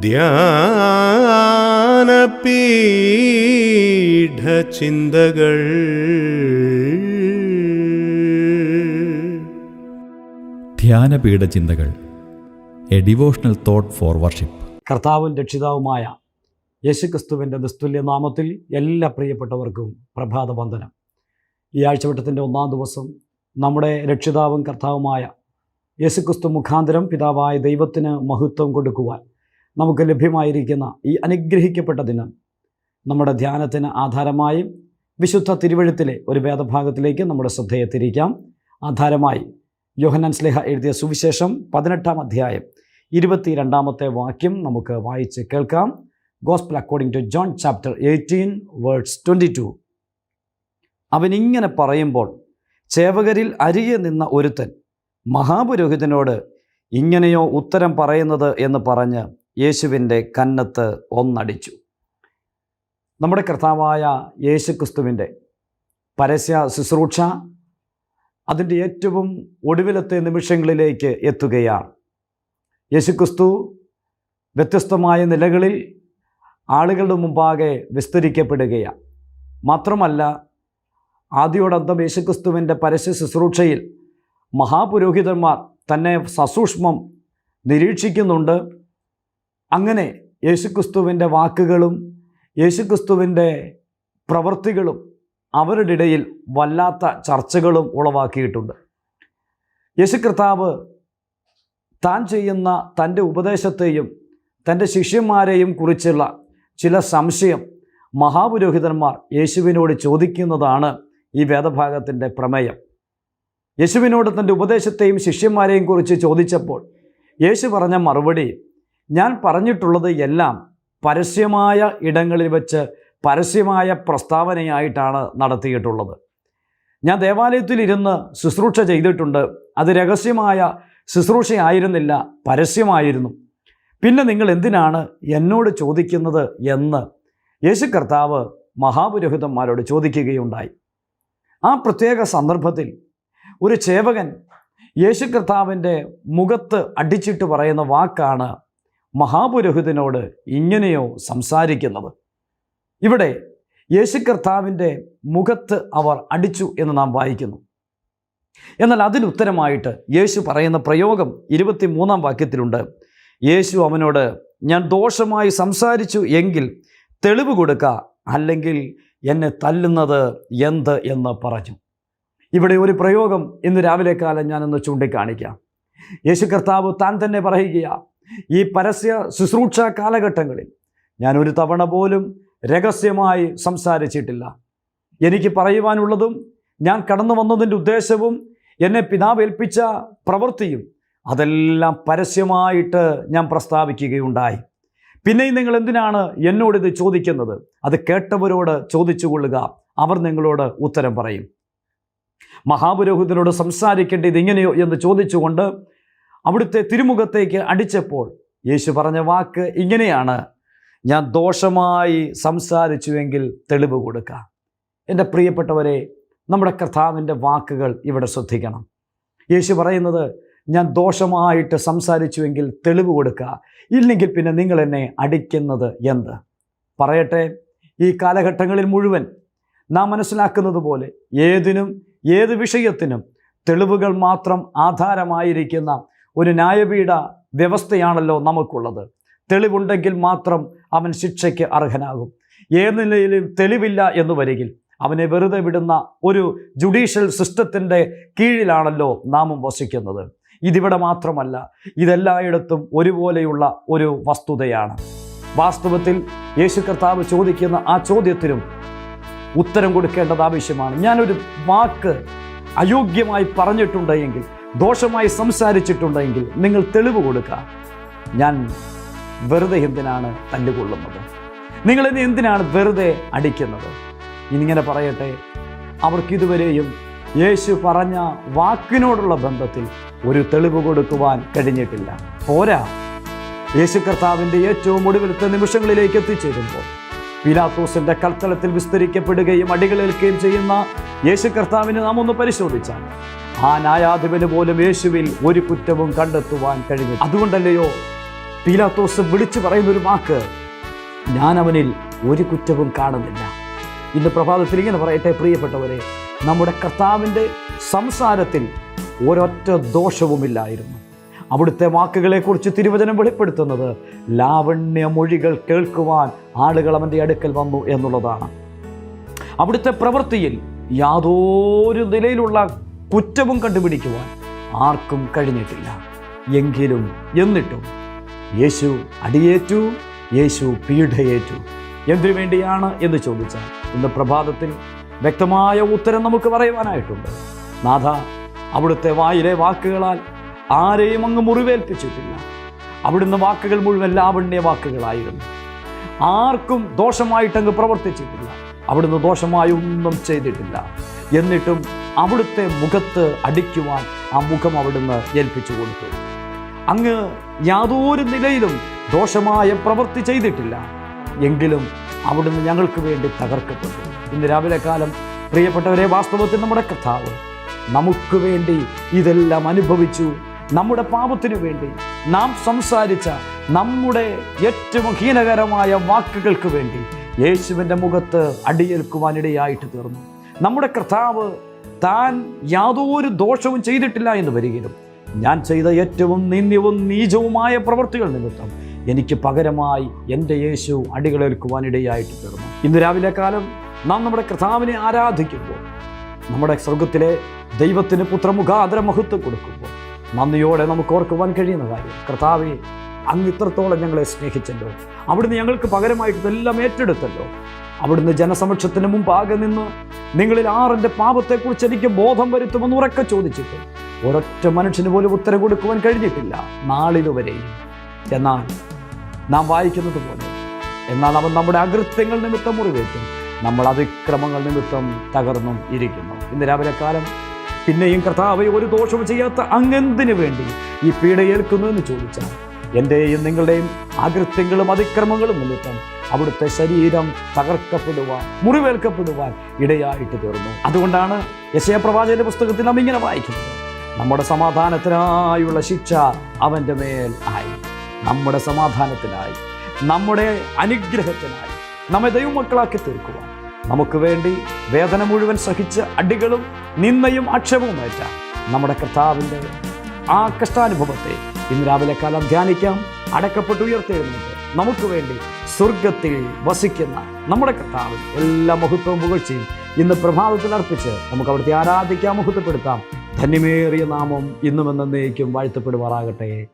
ധ്യാനപീഠചിന്തകൾ. ധ്യാനപീഠ ചിന്തകൾ a devotional thought for worship. കർത്താവും രക്ഷിതാവുമായ യേശുക്രിസ്തുവിന്റെ നിസ്തുല്യ നാമത്തിൽ എല്ലാ പ്രിയപ്പെട്ടവർക്കും പ്രഭാത വന്ദനം. ഈ ആഴ്ചവട്ടത്തിന്റെ ഒന്നാം ദിവസം നമ്മുടെ രക്ഷിതാവും കർത്താവുമായ യേശുക്രിസ്തു മുഖാന്തരം പിതാവായ ദൈവത്തിന് മഹത്വം കൊടുക്കുവാൻ നമുക്ക് ലഭ്യമായിരിക്കുന്ന ഈ അനുഗ്രഹിക്കപ്പെട്ട ദിനം നമ്മുടെ ധ്യാനത്തിന് ആധാരമായി വിശുദ്ധ തിരുവഴുത്തിലെ ഒരു വേദഭാഗത്തിലേക്ക് നമ്മുടെ ശ്രദ്ധയെ തിരിക്കാം. ആധാരമായി യോഹനൻ സ്ലേഹ എഴുതിയ സുവിശേഷം പതിനെട്ടാം അധ്യായം ഇരുപത്തിരണ്ടാമത്തെ വാക്യം നമുക്ക് വായിച്ച് കേൾക്കാം. Gospel according to John chapter eighteen words twenty two അവനിങ്ങനെ പറയുമ്പോൾ ചേവകരിൽ അരികെ നിന്ന ഒരുത്തൻ മഹാപുരോഹിതനോട് ഇങ്ങനെയോ ഉത്തരം പറയുന്നത് എന്ന് പറഞ്ഞ് യേശുവിന്റെ കന്നത്ത് ഒന്നടിച്ചു. നമ്മുടെ കർത്താവായ യേശു ക്രിസ്തുവിന്റെ പരസ്യ ശുശ്രൂഷ അതിന്റെ ഏറ്റവും ഒടുവിലത്തെ നിമിഷങ്ങളിലേക്ക് എത്തുകയാണ്. യേശുക്രിസ്തു വ്യത്യസ്തമായ നിലകളിൽ ആളുകളുടെ മുമ്പാകെ വിസ്തരിക്കപ്പെടുകയാണ്. മാത്രമല്ല ആദ്യോടന്തം യേശുക്രിസ്തുവിന്റെ പരസ്യ ശുശ്രൂഷയിൽ മഹാപുരോഹിതന്മാർ തന്നെ സസൂക്ഷ്മം നിരീക്ഷിക്കുന്നുണ്ട്. അങ്ങനെ യേശുക്രിസ്തുവിന്റെ വാക്കുകളും യേശുക്രിസ്തുവിന്റെ പ്രവൃത്തികളും അവരുടെ ഇടയിൽ വല്ലാത്ത ചർച്ചകളും ഉളവാക്കിയിട്ടുണ്ട്. യേശു കർത്താവ് താൻ ചെയ്യുന്ന തന്റെ ഉപദേശത്തെയും തന്റെ ശിഷ്യന്മാരെയും കുറിച്ചുള്ള ചില സംശയം മഹാപുരോഹിതന്മാർ യേശുവിനോട് ചോദിക്കുന്നതാണ് ഈ വേദഭാഗത്തിന്റെ പ്രമേയം. യേശുവിനോട് തന്റെ ഉപദേശത്തെയും ശിഷ്യന്മാരെയും കുറിച്ച് ചോദിച്ചപ്പോൾ യേശു പറഞ്ഞ മറുപടി ഞാൻ പറഞ്ഞിട്ടുള്ളത് എല്ലാം പരസ്യമായ ഇടങ്ങളിൽ വെച്ച് പരസ്യമായ പ്രസ്താവനയായിട്ടാണ് നടത്തിയിട്ടുള്ളത്. ഞാൻ ദേവാലയത്തിൽ ഇരുന്ന് ശുശ്രൂഷ ചെയ്തിട്ടുണ്ട്. അത് രഹസ്യമായ ശുശ്രൂഷയായിരുന്നില്ല പരസ്യമായിരുന്നു. പിന്നെ നിങ്ങൾ എന്തിനാണ് എന്നോട് ചോദിക്കുന്നത് എന്ന് യേശു കർത്താവ് മഹാപുരോഹിതന്മാരോട് ചോദിക്കുകയുണ്ടായി. ആ പ്രത്യേക സന്ദർഭത്തിൽ ഒരു ചേവകൻ യേശു കർത്താവിന്റെ മുഖത്ത് അടിച്ചിട്ട് പറയുന്ന വാക്കാണ് മഹാപുരോഹിതനോട് ഇങ്ങനെയോ സംസാരിക്കുന്നത്. ഇവിടെ യേശു കർത്താവിന്റെ മുഖത്ത് അവർ അടിച്ചു എന്ന് നാം വായിക്കുന്നു. എന്നാൽ അതിനുത്തരമായിട്ട് യേശു പറയുന്ന പ്രയോഗം ഇരുപത്തി മൂന്നാം വാക്യത്തിലുണ്ട്. യേശു അവനോട് ഞാൻ ദോഷമായി സംസാരിച്ചു എങ്കിൽ തെളിവ് കൊടുക്ക അല്ലെങ്കിൽ എന്നെ തല്ലുന്നത് എന്ത് എന്ന് പറഞ്ഞു. ഇവിടെ ഒരു പ്രയോഗം ഇന്ന് രാവിലെ കാലം ഞാനൊന്ന് ചൂണ്ടിക്കാണിക്കാം. യേശു കർത്താവ് താൻ തന്നെ പറയുകയാണ് ഈ പരസ്യ ശുശ്രൂഷ കാലഘട്ടങ്ങളിൽ ഞാൻ ഒരു തവണ പോലും രഹസ്യമായി സംസാരിച്ചിട്ടില്ല. എനിക്ക് പറയുവാനുള്ളതും ഞാൻ കടന്നു വന്നതിന്റെ ഉദ്ദേശവും എന്നെ പിതാവ് ഏൽപ്പിച്ച പ്രവൃത്തിയും അതെല്ലാം പരസ്യമായിട്ട് ഞാൻ പ്രസ്താവിക്കുകയുണ്ടായി. പിന്നെയും നിങ്ങൾ എന്തിനാണ് എന്നോട് ഇത് ചോദിക്കുന്നത്? അത് കേട്ടവരോട് ചോദിച്ചു കൊള്ളുക അവർ നിങ്ങളോട് ഉത്തരം പറയും. മഹാപുരോഹിതനോട് സംസാരിക്കേണ്ടത് ഇങ്ങനെയോ എന്ന് ചോദിച്ചുകൊണ്ട് അവിടുത്തെ തിരുമുഖത്തേക്ക് അടിച്ചപ്പോൾ യേശു പറഞ്ഞ വാക്ക് ഇങ്ങനെയാണ്. ഞാൻ ദോഷമായി സംസാരിച്ചുവെങ്കിൽ തെളിവ് കൊടുക്കാം. എന്റെ പ്രിയപ്പെട്ടവരെ നമ്മുടെ കർത്താവിന്റെ വാക്കുകൾ ഇവിടെ ശ്രദ്ധിക്കണം. യേശു പറയുന്നത് ഞാൻ ദോഷമായിട്ട് സംസാരിച്ചുവെങ്കിൽ തെളിവ് കൊടുക്കുക ഇല്ലെങ്കിൽ പിന്നെ നിങ്ങൾ എന്നെ അടിക്കുന്നത് എന്ത്? പറയട്ടെ ഈ കാലഘട്ടങ്ങളിൽ മുഴുവൻ നാം മനസ്സിലാക്കുന്നത് പോലെ ഏതിനും ഏത് വിഷയത്തിനും തെളിവുകൾ മാത്രം ആധാരമായിരിക്കുന്ന ഒരു ന്യായപീഠ വ്യവസ്ഥയാണല്ലോ നമുക്കുള്ളത് തെളിവുണ്ടെങ്കിൽ മാത്രം അവൻ ശിക്ഷയ്ക്ക് അർഹനാകും. ഏത് നിലയിലും തെളിവില്ല എന്ന് വരികിൽ അവനെ വെറുതെ വിടുന്ന ഒരു ജുഡീഷ്യൽ സിസ്റ്റത്തിന്റെ കീഴിലാണല്ലോ നാമും വസിക്കുന്നത്. ഇതിവിടെ മാത്രമല്ല ഇതെല്ലായിടത്തും ഒരുപോലെയുള്ള ഒരു വസ്തുതയാണ്. വാസ്തവത്തിൽ യേശു കർത്താവ് ചോദിക്കുന്ന ആ ചോദ്യത്തിനും ഉത്തരം കൊടുക്കേണ്ടത് ആവശ്യമാണ്. ഞാനൊരു വാക്ക് അയോഗ്യമായി പറഞ്ഞിട്ടുണ്ടെങ്കിൽ ദോഷമായി സംസാരിച്ചിട്ടുണ്ടെങ്കിൽ നിങ്ങൾ തെളിവ് കൊടുക്കുക. ഞാൻ വെറുതെ എന്തിനാണ് തല്ലുകൊള്ളുന്നത് നിങ്ങളിനി എന്തിനാണ് വെറുതെ അടിക്കുന്നത്? ഇനിങ്ങനെ പറയട്ടെ അവർക്കിതുവരെയും യേശു പറഞ്ഞ വാക്കിനോടുള്ള ബന്ധത്തിൽ ഒരു തെളിവ് കൊടുക്കുവാൻ കഴിഞ്ഞിട്ടില്ല. പോരാ. യേശു കർത്താവിന്റെ ഏറ്റവും ഒടുവിലത്തെ നിമിഷങ്ങളിലേക്ക് എത്തിച്ചേരുമ്പോൾ പിലാത്തോസിന്റെ കൽത്തലത്തിൽ വിസ്തരിക്കപ്പെടുകയും അടികളേൽക്കുകയും ചെയ്യുന്ന യേശു കർത്താവിനെ നാം ഒന്ന് പരിശോധിച്ചാൽ ആ ന്യായാധിപന് പോലും യേശുവിൽ ഒരു കുറ്റവും കണ്ടെത്തുവാൻ കഴിഞ്ഞു അതുകൊണ്ടല്ലയോ? പീലാത്തോസ് വിളിച്ചു പറയുന്ന ഒരു വാക്ക് ഞാൻ അവനിൽ ഒരു കുറ്റവും കാണുന്നില്ല. ഇന്ന് പ്രഭാതത്തിൽ ഇങ്ങനെ പറയട്ടെ പ്രിയപ്പെട്ടവരെ. നമ്മുടെ കർത്താവിന്റെ സംസാരത്തിൽ ഒരൊറ്റ ദോഷവുമില്ലായിരുന്നു. അവിടുത്തെ വാക്കുകളെക്കുറിച്ച് തിരുവചനം വെളിപ്പെടുത്തുന്നത് ലാവണ്യ മൊഴികൾ കേൾക്കുവാൻ ആളുകൾ അവന്റെ അടുക്കൽ വന്നു എന്നുള്ളതാണ്. അവിടുത്തെ പ്രവൃത്തിയിൽ യാതൊരു നിലയിലുള്ള കുറ്റവും കണ്ടുപിടിക്കുവാൻ ആർക്കും കഴിഞ്ഞിട്ടില്ല. എങ്കിലും എന്നിട്ടും യേശു അടിയേറ്റു യേശു പീഡയേറ്റു. എന്തിനു വേണ്ടിയാണ് എന്ന് ചോദിച്ചാൽ ഇന്ന് പ്രഭാതത്തിൽ വ്യക്തമായ ഉത്തരം നമുക്ക് പറയുവാനായിട്ടുണ്ട്. നാഥ അവിടുത്തെ വായിലെ വാക്കുകളാൽ ആരെയും അങ്ങ് മുറിവേൽപ്പിച്ചിട്ടില്ല. അവിടുന്ന് വാക്കുകൾ മുഴുവൻ ലാവണ്യ വാക്കുകളായിരുന്നു. ആർക്കും ദോഷമായിട്ടങ്ങ് പ്രവർത്തിച്ചിട്ടില്ല. അവിടുന്ന് ദോഷമായി ഒന്നും ചെയ്തിട്ടില്ല. എന്നിട്ടും അവിടുത്തെ മുഖത്ത് അടിക്കുവാൻ ആ മുഖം അവിടുന്ന് ഏൽപ്പിച്ചു കൊടുത്തു. അങ്ങ് യാതൊരു നിലയിലും ദോഷമായ പ്രവൃത്തി ചെയ്തിട്ടില്ല. എങ്കിലും അവിടുന്ന് ഞങ്ങൾക്ക് വേണ്ടി തകർക്കപ്പെട്ടു. ഇന്ന് രാവിലെ കാലം പ്രിയപ്പെട്ടവരെ വാസ്തവത്തിൽ നമ്മുടെ കർത്താവ് നമുക്ക് വേണ്ടി ഇതെല്ലാം അനുഭവിച്ചു. നമ്മുടെ പാപത്തിനു വേണ്ടി നാം സംസാരിച്ച നമ്മുടെ ഏറ്റവും ഹീനകരമായ വാക്കുകൾക്ക് വേണ്ടി യേശുവിന്റെ മുഖത്ത് അടിയേൽക്കുവാനിടയായിട്ട് തീർന്നു. നമ്മുടെ കർത്താവ് താൻ യാതൊരു ദോഷവും ചെയ്തിട്ടില്ല എന്ന് വരികയും ഞാൻ ചെയ്ത ഏറ്റവും നിന്ദ്യവും നീചവുമായ പ്രവൃത്തികൾ നിമിത്തം എനിക്ക് പകരമായി എന്റെ യേശു അടികളേൽക്കുവാനിടയായിട്ട് തീർന്നു. ഇന്ന് രാവിലെ കാലം നാം നമ്മുടെ കർത്താവിനെ ആരാധിക്കുമ്പോൾ നമ്മുടെ സ്വർഗത്തിലെ ദൈവത്തിന് പുത്രമുഖാതര മഹത്വം കൊടുക്കുമ്പോൾ നന്ദിയോടെ നമുക്ക് ഓർക്കുവാൻ കഴിയുന്ന കാര്യം കർത്താവെ അങ്ങ് ഇത്രത്തോളം ഞങ്ങളെ സ്നേഹിച്ചല്ലോ. അവിടുന്ന് ഞങ്ങൾക്ക് പകരമായിട്ട് ഇതെല്ലാം ഏറ്റെടുത്തല്ലോ. അവിടുന്ന് ജനസമക്ഷത്തിന് മുമ്പാകെ നിന്ന് നിങ്ങളിൽ ആറിന്റെ പാപത്തെക്കുറിച്ച് എനിക്ക് ബോധം വരുത്തുമെന്ന് ഉറക്കെ ചോദിച്ചിട്ട് ഒരൊറ്റ മനുഷ്യന് പോലും ഉത്തരം കൊടുക്കുവാൻ കഴിഞ്ഞിട്ടില്ല നാളിതുവരെയും എന്നാൽ നാം വായിക്കുന്നത് പോലെ എന്നാൽ അവൻ നമ്മുടെ അകൃത്യങ്ങൾ നിമിത്തം മുറിവേറ്റും നമ്മൾ അതിക്രമങ്ങൾ നിമിത്തം തകർന്നും ഇരിക്കുന്നു. ഇന്ന് രാവിലെ കാലം പിന്നെയും കർത്താവ് ഒരു ദോഷവും ചെയ്യാത്ത അങ്ങെന്തിനു വേണ്ടി ഈ പീഡ ഏൽക്കുന്നു എന്ന് ചോദിച്ചാൽ എന്റെയും നിങ്ങളുടെയും അകൃത്യങ്ങളും അതിക്രമങ്ങളും നിമിത്തം അവിടുത്തെ ശരീരം തകർക്കപ്പെടുവാൻ മുറിവേൽക്കപ്പെടുവാൻ ഇടയായിട്ട് തീർന്നു. അതുകൊണ്ടാണ് യശയ പ്രവാചകന്റെ പുസ്തകത്തിൽ നാം ഇങ്ങനെ വായിക്കുന്നത്. നമ്മുടെ സമാധാനത്തിനായുള്ള ശിക്ഷ അവന്റെ മേൽ ആയി. നമ്മുടെ സമാധാനത്തിനായി. നമ്മുടെ അനുഗ്രഹത്തിനായി. നമ്മെ ദൈവമക്കളാക്കി തീർക്കുവാൻ. നമുക്ക് വേണ്ടി വേദന മുഴുവൻ സഹിച്ച് അടികളും നിന്നയും ആക്ഷേപവും ഏറ്റ നമ്മുടെ കർത്താവിന്റെ ആ കഷ്ടാനുഭവത്തെ ഇന്ന് രാവിലെ കാലം ധ്യാനിക്കാം. അടക്കപ്പെട്ട് ഉയർത്തെഴുന്നേറ്റ്. നമുക്ക് വേണ്ടി സ്വർഗത്തിൽ വസിക്കുന്ന നമ്മുടെ കർത്താവിൽ എല്ലാ മഹത്വവും പുകഴ്ചയും ഇന്ന് പ്രഭാതത്തിൽ അർപ്പിച്ച് നമുക്ക് അവിടുത്തെ ആരാധിക്കാം മഹത്വപ്പെടുത്താം ധന്യമേറിയ നാമം ഇന്നും എന്നേക്കും വാഴ്ത്തപ്പെടുമാറാകട്ടെ.